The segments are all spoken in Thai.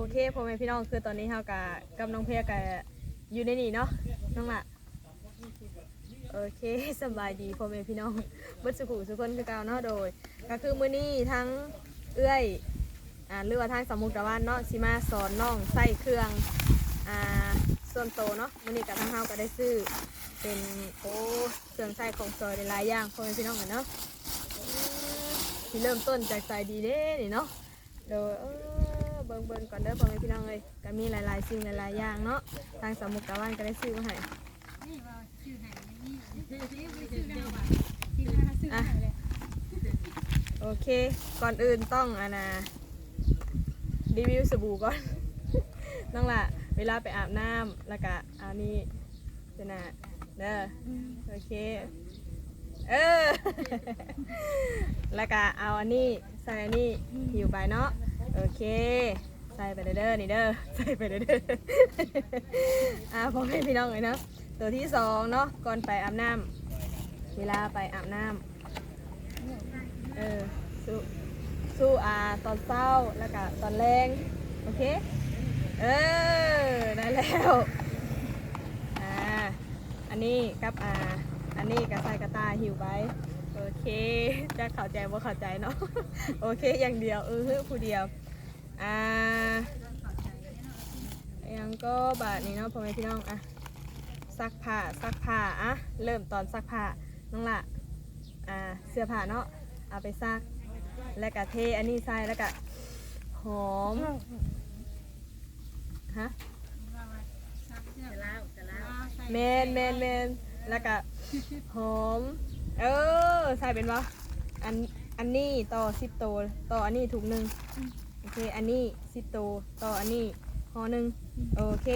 โอเคพ่อแม่พี่น้องคือตอนนี้เฮากักับน้องเพียกับอยู่ในนี่เนาะน้องละโอเคสบายดีพ่อแม่พี่น้องบิดสุขุสุคนคือเก่าเนาะโดย ก็คือมื้อนี้ทั้งเอื้อยอ่าหรือว่าทางสมุทรตะวันเนาะสิมาสอนน้องใส่เครื่องอ่าส่วนโตเนาะมื้อนี้กับทางเฮาก็ได้ซื้อเป็นโอ้เครื่องใส่ของซอยหลายอย่างพ่อแม่พี่น้องกันเนาะที่เริ่มต้นจากใจดีเด้นี่เนาะเดี๋ย บิ่งเบิ่งก่อนเด้อพ่อแม่พี่น้องเลยก็มีหลายๆสิ่งหลายๆอย่างเนาะทางสมุกตะวันก็ได้ซื้อมาให้อะโอเค ก่อนอื่นต้องอันนะรีวิวสบู่ก่อน น้องละเวลาไปอาบน้ำแล้วก็เอานี่เป็นน่ะเด้อโอเคเออ แล้วก็เอาอันนี้ใส่อันนี้หิวไปเนาะ โอเค ใส่ไปเด้อนี่เด้อใส่ไปเด้ออ่าพ่อแม่พี่น้องเลยเนาะตัวที่สองเนาะก่อนไปอาบน้ำเวลาไปอาบน้ำเออสู้สู้อาตอนเช้าแล้วก็ตอนแรงโอเคเออได้แล้วอ่าอันนี้กับอาอันนี้กับใส่กระตาหิวไปโอเคจะเข้าใจว่าเข้าใจเนาะโอเคอย่างเดียวเออผู้เดียว อ่ายังก็บาทนี้เนาะพ่อแม่พี่น้องอะซักผ้าซักผ้าอะเริ่มตอนซักผ้าน้องละอ่าเสื้อผ้าเนาะเอาไปซัก แล้วก็เทอันนี้ใส่แล้วก็หอมฮะเมนเมนเมนแล้วก็หอม เออใส่เป็นวะอันอันนี้ต่อสิบโตวต่ออันนี้ถุงหนึ่งโอ เค อันนี้สิโตต่ออันนี้ห่อหนึ่งโอเค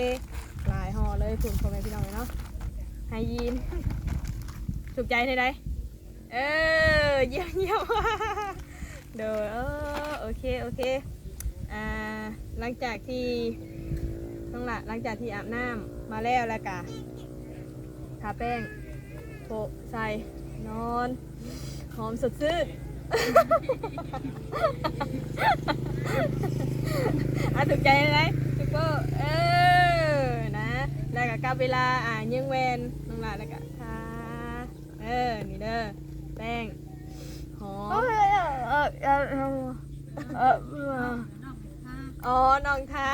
หลายห่อเลยคุณพ่อแม่พี่น้องเลยเนาะไฮยีนถูกใจในใดเออเยี่ยมเยี่ยมเดี๋ยวเออโอเค โอเค อ่า หลังจากที่ต้องละหลังจากที่อาบน้ำมาแล้วแล้วกะทาแป้งโปะใส่นอน หอมสดชื่น อะถูกใจไหมถูกก็เออนะ แล้วก็กลับเวลาอ่ายิงเวนน้องหลาแล้วก็ทาเออนี่เด้อแป้งหอมอ๋อน้องทา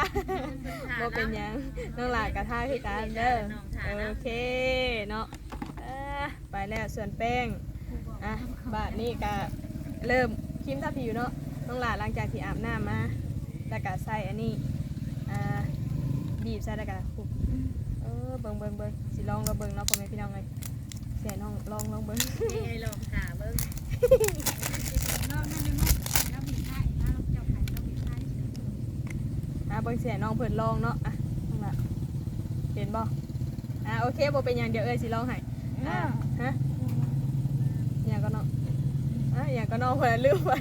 โมเป็นยังน้องหลากับทาคือกันเด้อโอเคเนาะไปแล้วส่วนแป้งอะบาทนี่ก็ เริ่มครีมทาผิวเนาะน้องหลานหลังจากที่อาบน้ำมาแล้วก็ใส่อันนี้อ่าบีบใส่แล้วก็คุบเออเบิ่งเบิ่งเบิ่งสิลองเราเบิ่งเนาะพ่อแม่พี่น้องเลยเสียน้องลองลองเบิ่งนี่ไงลองถามเบิ้งอะเบิ่งเสียน้องเพิ่นลองเนาะอะน้องหละเห็นบ่อะโอเคบ่เป็นหยังเดี๋ยวเอ้ยสิลองให้อะฮะอย่างก็น้อง อะอย่างก็น้องเพื่นลืมไป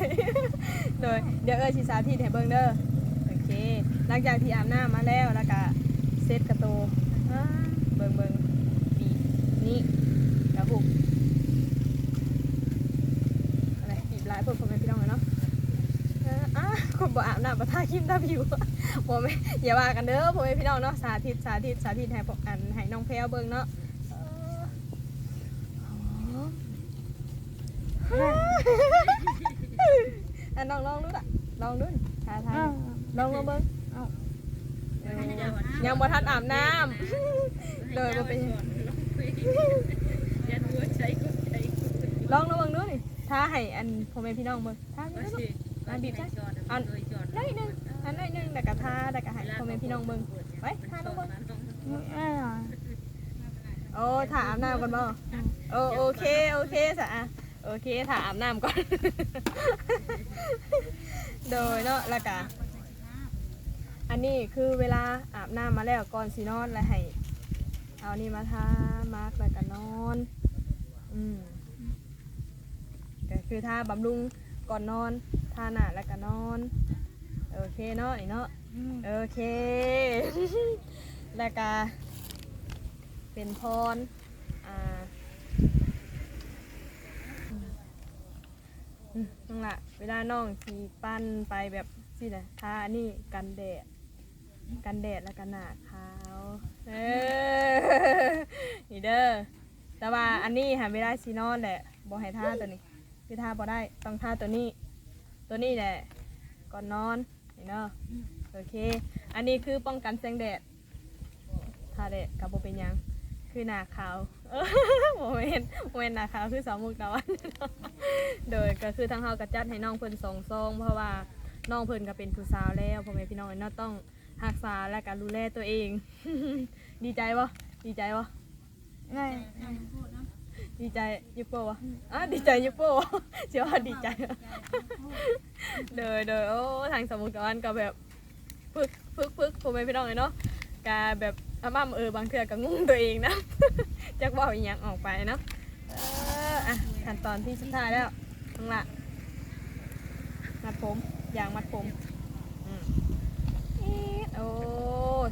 โดยเดี๋ยวเออชีสาธิตให้เบิ่งเด้อโอเค หลังจากที่อาบน้ำมาแล้วแล้วก็เซ็ตกระโตอ่าเบิ่งเบิ่งบีนี่กระหุกอะไรบีบหลายพวกคนเป็นพี่น้องเนาะอ่าอะคนบ่อาบน้ำประทาครีมตาผิวผมไม่อย่าว่ากันเด้อผมเป็นพี่น้องเนาะสาธิตสาธิตสาธิตให้พวกอันให้น้องแพรวเบิ่งเนาะเอออ๋อ อะลองลองดูอะลองดูนี่ทาทาลองลองเบิ้งเออยังบ่ทันอาบน้ำเลยบ่เป็นหยังยันหัวใจหัวใจลองลองเบิ้งดูนี่ทาให้อันพ่อแม่พี่น้องเบิ้งทาให้ว่าดูสิอันบีบใช่อันเคยจอดหน่อยหนึงอันหน่อยหนึงแล้วก็ทาแล้วก็ให้พ่อแม่พี่น้องเบิ้งไว้ทาลงเบิ้งโอ้ถาอาบน้ำก่อนบ่โอ้โอเคโอเคสะอะ โอเคถาอาบน้ำก่อน โดยเนาะแล้วก็อันนี้คือเวลาอาบน้ำมาแล้วก่อนสินอนแล้วให้ เอานี่มาทามาร์กแล้วก็นอน อืมก็คือทาบำรุงก่อนนอนทาหน้าแล้วก็นอน โอเคเนาะนี่เนาะโอเค แล้วก็เป็นพรอ่าอืม นั่นละเวลาน้องสีปั้นไปแบบสินะทาอันนี้กันแดด กันแดดแล้วกันหนาขาวเออนี่เด้อแต่ว่าอันนี้หาไม่ได้ซีนอนแหละบ่ให้ท่าตัวนี้คือท่าบ่ได้ต้องท่าตัวนี้ ตัวนี้แหละก่อนนอนนี่เนาะโอเค อันนี้คือป้องกันแสงแดดท่าแดดกับโบเป็นหยัง คือหนาขาวเออโมเมนโมเมนหนาขาวคือสาวมุกดาวันโดยก็คือทางเฮากระจัดให้น้องเพิ่นสองซองเพราะว่าน้องเพิ่นก็เป็นผู้สาวแล้วพ่อแม่พี่น้องเนาะต้องรักษาและก็ดูแลตัวเอง ดีใจบ่ดีใจบ่ง่ายดีใจยุปโปวะอะดีใจยุปโปวะเชื่อว่าดีใจเดยเดยโอ้ทางสมุทรสาครก็แบบฝึกฝึกฝึกพ่อแม่พี่น้องเลยเนาะกาแบบ อาม่าเออบางเทือก็งงตัวเองนะ จักว่าอีหยังออกไปเนาะเอออะขั้นตอนที่สุดท้ายแล้วทั้งละมัดผมอย่างมัดผมอืมอี๊ดโอ้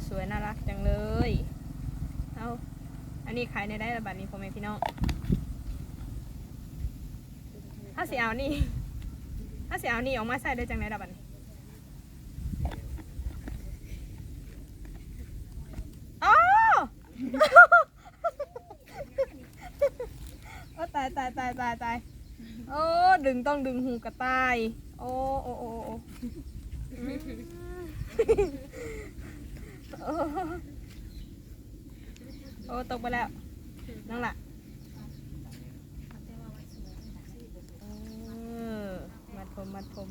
สวยน่ารักจังเลยเอาอันนี้ขายในได้ระบาดนี้พ่อแม่พี่น้องถ้าเสิเอานี่ถ้าเสิเอานี่ออกมาใส่ได้จังไดระบาดนี้อ๋อ โอ้ตายตายตายตายโอ้ดึงต้องดึงหูกระต่าย โอ้โอ้โอ้โอ้อืมโอ้โอ้ตกไปแล้วนั่งละเออมัดผมมัดผม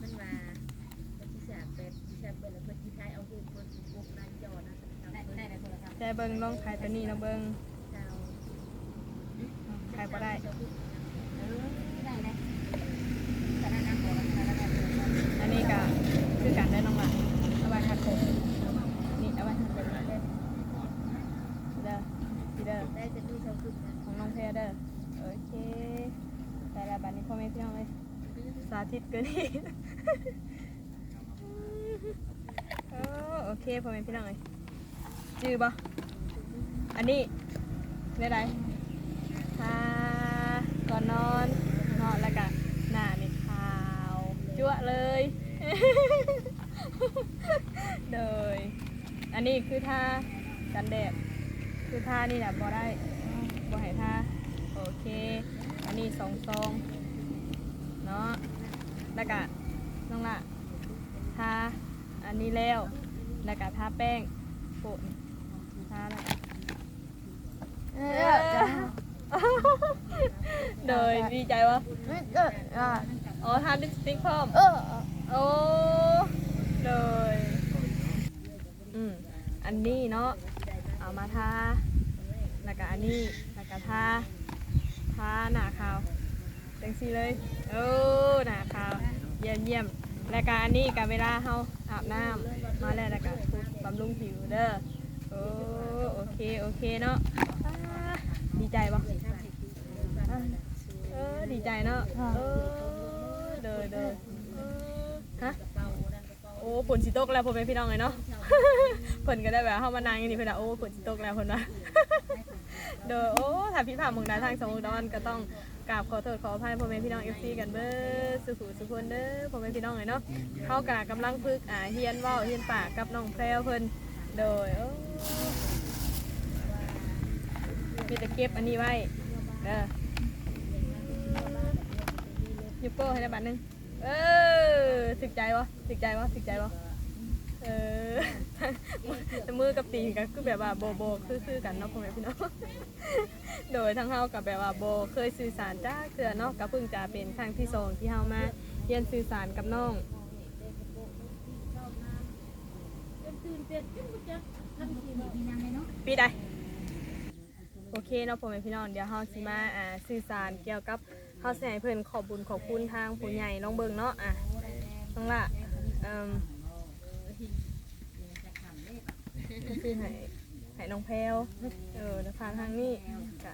มันมาเป็นที่สามเป็นที่สามเป็นแล้วเป็นที่ท้ายเอาหูคนบุกนานจอนะได้ได้ในโทรศัพท์ ใจ เบิ้งน้องขายตัวนี้นะเบิงเจ้าขายก็ได้ได้เลยอันนี้ก็คือการได้น้องละเอาไว้ขัดผมนี่เอาไว้ขัดผมเด้อเด้อเด้อได้จะดูชาวคึกนะของน้องแพรเด้อโอเคแต่ละบัดนี้พ่อแม่พี่น้องเลยสาธิตเกินที่โอ้โอเคพ่อแม่พี่น้องเลยจือบ่ อันนี้ได้ไรทาก่อนนอนนอนแล้วก็หน้านี่ขาวจั่วะเลย โดย อันนี้คือท่ากันแดด คือท่านี่แหละบ่ได้บ่ให้ท่าโอเค อันนี้สองซองเนาะแล้วก็น้องละทาอันนี้แล้วแล้วก็ทาแป้งโปะนี่ทาแล้วก็ เออจะ โดยดีใจวะเอออะอ๋อทาลิปสติกเพิ่มเออโอ้โดยอืมอันนี้เนาะเอามาทาแล้วก็อันนี้แล้วก็ทาทาหน้าขาวจังสีเลยโอ้หน้าขาวเยี่ยมเยี่ยมแล้วก็อันนี้กับเวลาเฮาอาบน้ำมาแล้วแล้วก็ทุบบำรุงผิวเด้อโอ้โอเคโอเคเนาะอ่าดีใจปะอ่า เออดีใจเนาะเออเด้อเด้อเออฮะโอ้ฝนสิตกแล้วพ่อแม่พี่น้องเลยเนาะเพิ่นก็ได้แบบเข้ามานั่งอย่างนี้เพิ่นว่าโอ้ฝนสิตกแล้วเพิ่นว่า เด้อโอ้ถ้าพี่ผ่าเมืองใดทางสมุทรดอนก็ต้องกราบขอโทษขออภัยพ่อแม่พี่น้อง FC กันเบิดสุขุสุขคนเด้อพ่อแม่พี่น้องเลยเนาะเขากะกำลังฝึกอ่าเฮียนเว้าเฮียนปากกับน้องแพรวเพิ่นโดยโอ้มีแต่เก็บอันนี้ไว้เด้อ ยูโป้ให้ได้บัตรหนึ่งเออถึกใจวะถึกใจวะถึกใจวะเออแต่มือกับตีนก็คือแบบว่าโบโบคือคือกันเนาะพ่อแม่พี่น้องโดยทั้งเฮากับแบบว่าโบเคยสื่อสารจ้าเกือเนาะก็เพิ่งจะเป็นครั้งที่สองที่เฮามาเรียนสื่อสารกับน้องปีใดโอเคเนาะพ่อแม่พี่น้องเดี๋ยวเฮาสิมาอ่าสื่อสารเกี่ยวกับ เฮาสิให้เพิ่นขอบบุญขอบคุณทางผู้ใหญ่น้องเบิ่งเนาะอะน้องละเอ่มคือให้ให้น้องแพลวเออเดี๋ยวผ่านทางนี้ก็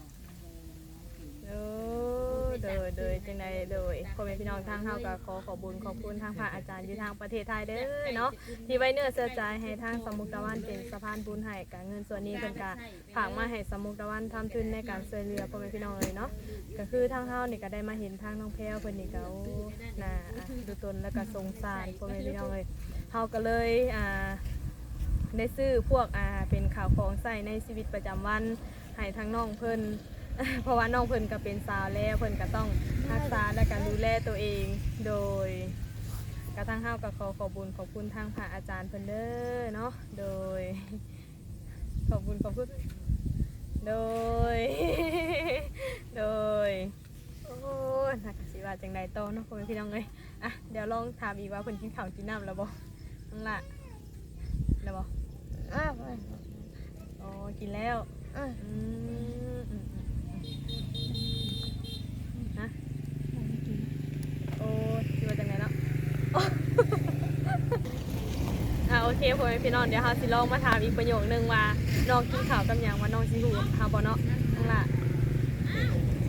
เออเดยเดย จังใดเดยพ่อแม่พี่น้องทางเฮาก็ขอขอบุญขอบคุณทางพระอาจารย์อยู่ทางประเทศไทยเด้อเนาะที่ไว้เนื้อเสื้อใจให้ทางสมุกตะวันเป็นสะพานบุญให้กับเงินส่วนนี้เป็นการฝากมาให้สมุกตะวันทำทุนในการช่วยเหลือพ่อแม่พี่น้องเลยเนาะก็คือทางเฮานี่ก็ได้มาเห็นทางน้องแพรวเพิ่นนี่ก็โอ้น่าอะดูตนแล้วก็สงสารพ่อแม่พี่น้องเลยเฮาก็เลยอ่า ได้ซื้อพวกอ่าเป็นข่าวของใส่ในชีวิตประจำวันให้ทั้งน้องเพิ่น เพราะว่าน้องเพิ่นก็เป็นสาวแล้วเพิ่นก็ต้องรักษาและก็ดูแลตัวเองโดยกระทั่งเฮาก็ขอขอบคุญขอบคุณทางพระอาจารย์เพิ่นเด้อเนาะโดย ขอบคุณขอบคุณโดย โดยโอ้ยนักสิว่าจังใดโตเนาะพ่อแม่พี่น้องเลยอะเดี๋ยวลองถามอีกว่าเพิ่นกินข้าวกินน้ำแล้วบ่นั่นล่ะแล้วบ่อะอ๋อกินแล้วอืม ฮะโอ้สิว่าจังใดเนาะอะโอเคพ่อแม่พี่น้องเดี๋ยวเฮาสิลองมาถามอีกประโยคนึงว่าน้องกินข้าวกับหยังว่าน้องสิฮู้เฮาบ่เนาะนั่นล่ะ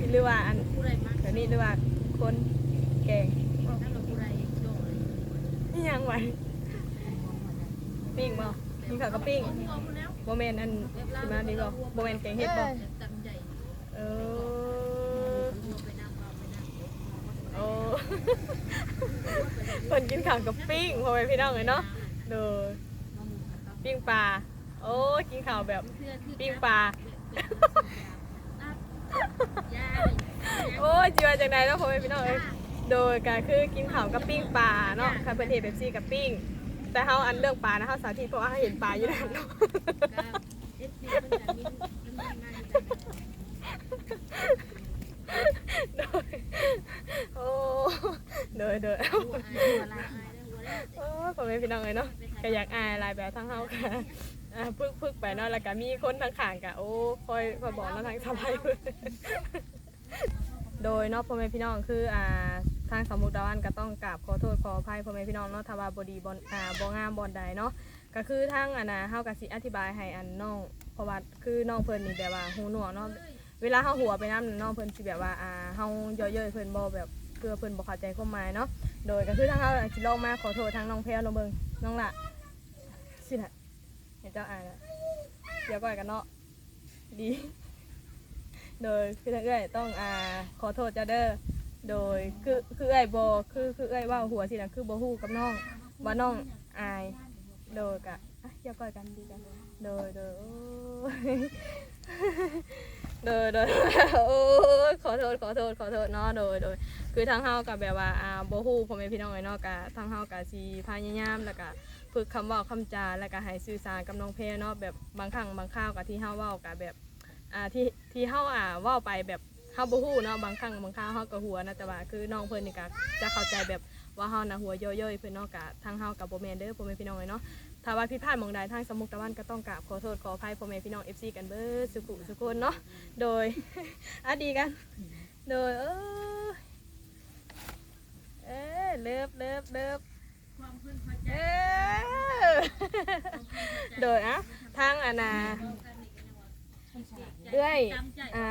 หรือว่าอันผู้ใดมากเดี๋ยวนี้หรือว่าคนแกงถ้าเราผู้ใดโดนนี่ยังไหวปิ้งบ่กินข้าวกับปิ้งงงแล้วโมเมนอันสิมาดีบ่โมเมนแกงเฮ็ดบ่ตั้งใจ เออไปนั่งเราไปนั่งโอ้ เพิ่นกินข้าวกับปิ้งพ่อแม่พี่น้องเลยเนาะเด้อปิ้งปลา โอ้กินข้าวแบบปิ้งปลายาโอ้ยจิว่าจังไดเนาะพ่อแม่พี่น้องเอ้ยโดยก็คือกินข้าวกับปิ้งปลาเนาะค่ะเพิ่นเฮ็ดแบบซี่กับปิ้ง แต่เฮาอันเรื่องปลานะเฮาสาธิตเพราะว่าเฮาเห็นปลาอยู่แล้วเนาะ เอฟซีมันจะมีมันมีงานอยู่ โดยโอ้ โดยโดยหัวอายหัวลายอายแล้วหัวแล้วโอ้พ่อแม่พี่น้องเลยเนาะก็อยากอายลายแบบทั้งเฮาค่ะอ่าพึกพึกไปเนาะแล้วก็มีคนทางข้างกะโอ้คอยคอยบอกเนาะทางสบายเพิ่นโดยเนาะพ่อแม่พี่น้องคืออ่าทางสมุทรดาวันก็ต้องกราบขอโทษขออภัยพ่อแม่พี่น้องเนาะถ้าว่าบดีบอ่าบ่งามบ่ใดเนาะก็คือทางอันน่ะเฮาก็สิอธิบายให้อันน้องเพราะว่าคือน้องเพิ่นนี่แบบว่าหูหนวกเนาะเวลาเฮาหัวไปน้ำน้องเพิ่นสิแบบว่าอ่าเฮาย่อๆเพิ่นบ่แบบ เพื่อเพิ่นบ่เข้าใจความหมายเนาะโดยก็คือทางเราสิลงมาขอโทษทางน้องแพรวลงเบิงน้องละสิละเห็นเจ้าอายละเดี๋ยวก่อนกันเนาะดี โดยคือทางเอ้ยต้องอ่าขอโทษเจ้าเด้อโดยคือคือเอ้ยบคือคือเอ้ยว่าหัวสินะคือบ่ฮู้กับน้องว่าน้องอาย โดยกะอะเดี๋ยวก่อนกันดีกันโดยโดยโอ้ย โดยโดยโอ้ยขอโทษขอโทษขอโทษเนาะโดยโดยคือทางเฮากับแบบว่าอ่าบ่ฮู้พ่อแม่พี่น้องไอ้เนาะกะทางเฮาก็สิพยายามแล้วก็ฝึกคำเว้าคำจาแล้วก็ให้สื่อสารกับน้องเพรเนาะแบบบางครั้งบางคราวก็ที่เฮาเว้าก็แบบอ่าที่ที่เฮาอ่าเว้าไปแบบเฮาบ่ฮู้เนาะบางครั้งบางคราวเฮาก็หัวนะแต่ว่าคือน้องเพิ่นนี่ก็จะเข้าใจแบบ ว่าเฮานะหัวย่อยๆเพิ่นเนาะกะทางเฮากับโบแมนเด้อพ่อแม่พี่น้องไอ้เนาะถ้าว่าผิดพลาดมองใดทางสมุกตะวันก็ต้องกราบขอโทษขออภัยพ่อแม่พี่น้อง FC กันเบิดสุขุสุคนเนาะโดยอะดีกัน โดยเออเอ้ยเลิฟเลิฟเลิฟเออโดยอะทางอานาเอ้ยอ่า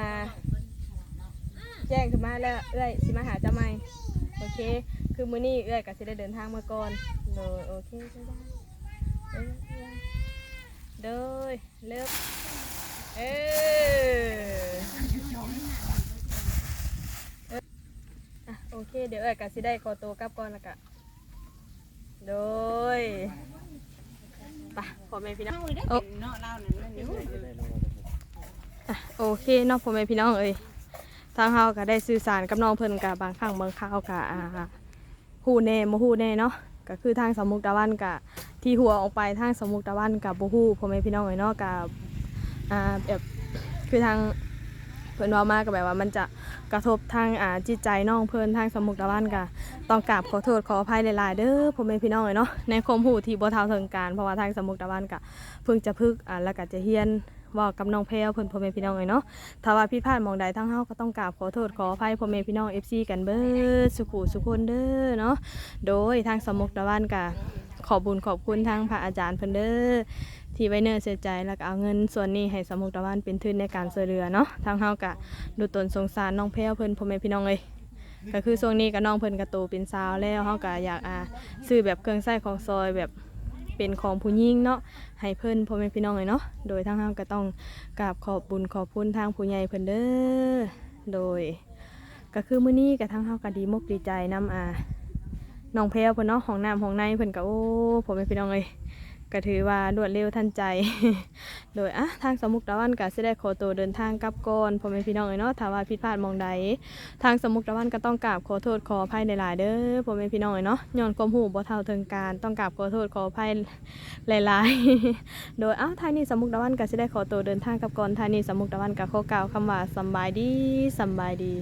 แจ้งขึ้นมาแล้วเอ้ยสิมาหาเจ้าใหม่ โอเค คือมื้อนี้เอ้ยก็สิได้เดินทางมาก่อนโดยโอเคบ๊ายบายเอ้ยโดยเลิฟเอออะโอเค เดี๋ยวเอ้ยก็สิได้ขอตัวกลับก่อนแล้วก็โดยไปพ่อแม่พี่น้องโออะโอเคเนาะพ่อแม่พี่น้องเอ้ย ทางเฮาก็ได้สื่อสารกับน้องเพิ่นกับบางครั้งบางคราวก็อ่าฮู้แน่บ่ฮู้แน่เนาะก็คือทางสมุกตะวันกะที่หัวออกไปทางสมุกตะวันกับบ่ฮู้พ่อแม่พี่น้องเอ้ยเนาะกับอ่าแบบคือทางเพิ่นเว้ามาก็แบบว่ามันจะกระทบทางอ่าจิตใจน้องเพิ่นทางสมุกตะวันกะต้องกราบขอโทษขออภัยหลายๆเด้อพ่อแม่พี่น้องเอ้ยเนาะในความหูที่บ่เท่าเทิงการเพราะว่าทางสมุกตะวันกะเพิ่งจะพึกอ่าแล้วก็จะเฮียน ว่ากับน้องแพรวเพิ่นพ่อแม่พี่น้องเอ้ยเนาะถ้าว่าผิดพลาดมองใดทั้งเฮาก็ต้องกราบขอโทษขออภัยพ่อแม่พี่น้อง FC กันเบิดสุขุสุคนเด้อเนาะโดยทางสมุกตะวันกะขอบุญขอบคุณทางพระอาจารย์เพิ่นเด้อที่ไว้เนื้อเสียใจแล้วก็เอาเงินส่วนนี้ให้สมุกตะวันเป็นทุนในการช่วยเหลือเนาะทางเฮากะดูตนสงสารน้องแพรวเพิ่นพ่อแม่พี่น้องเอ้ยก็คือช่วงนี้ก็น้องเพิ่นกระโตเป็นสาวแล้วเฮาก็อยากอ่าซื้อแบบเครื่องใช้ของซอยแบบ เป็นของผู้หญิงเนาะให้เพิ่นพ่อแม่พี่น้องเลยเนาะโดยทางเฮาก็ต้องกราบขอบบุญขอบคุณทางผู้ใหญ่เพิ่นเด้อโดย ก็คือมื้อนี้ก็ทางเฮาก็ดีมกดีใจนํอ่าน้องเพลวเพิ่นเนาะห้องน้ำห้องในเพิ่นก็โอ้ผมเป็นพี่น้องเอ้ย ก็ถือว่ารวดเร็วทันใจ โดยอะทางสมุกตะวันก็สิได้ขอตัวเดินทางกลับก่อนผมเป็นพี่น้องเอ้ยเนาะถ้าว่าผิดพลาดมองใดทางสมุกตะวันก็ต้องกราบขอโทษขออภัยหลายๆเด้อผมเป็นพี่น้องเอ้ยเนาะย้อนความหูบ่เท่าถึงการต้องกราบขอโทษขออภัยหลายๆ โดยอ้าวทางนี้สมุกตะวันก็สิได้ขอตัวเดินทางกลับก่อนทางนี้สมุกตะวันก็ขอกล่าวคำว่าสบายดีสบายดี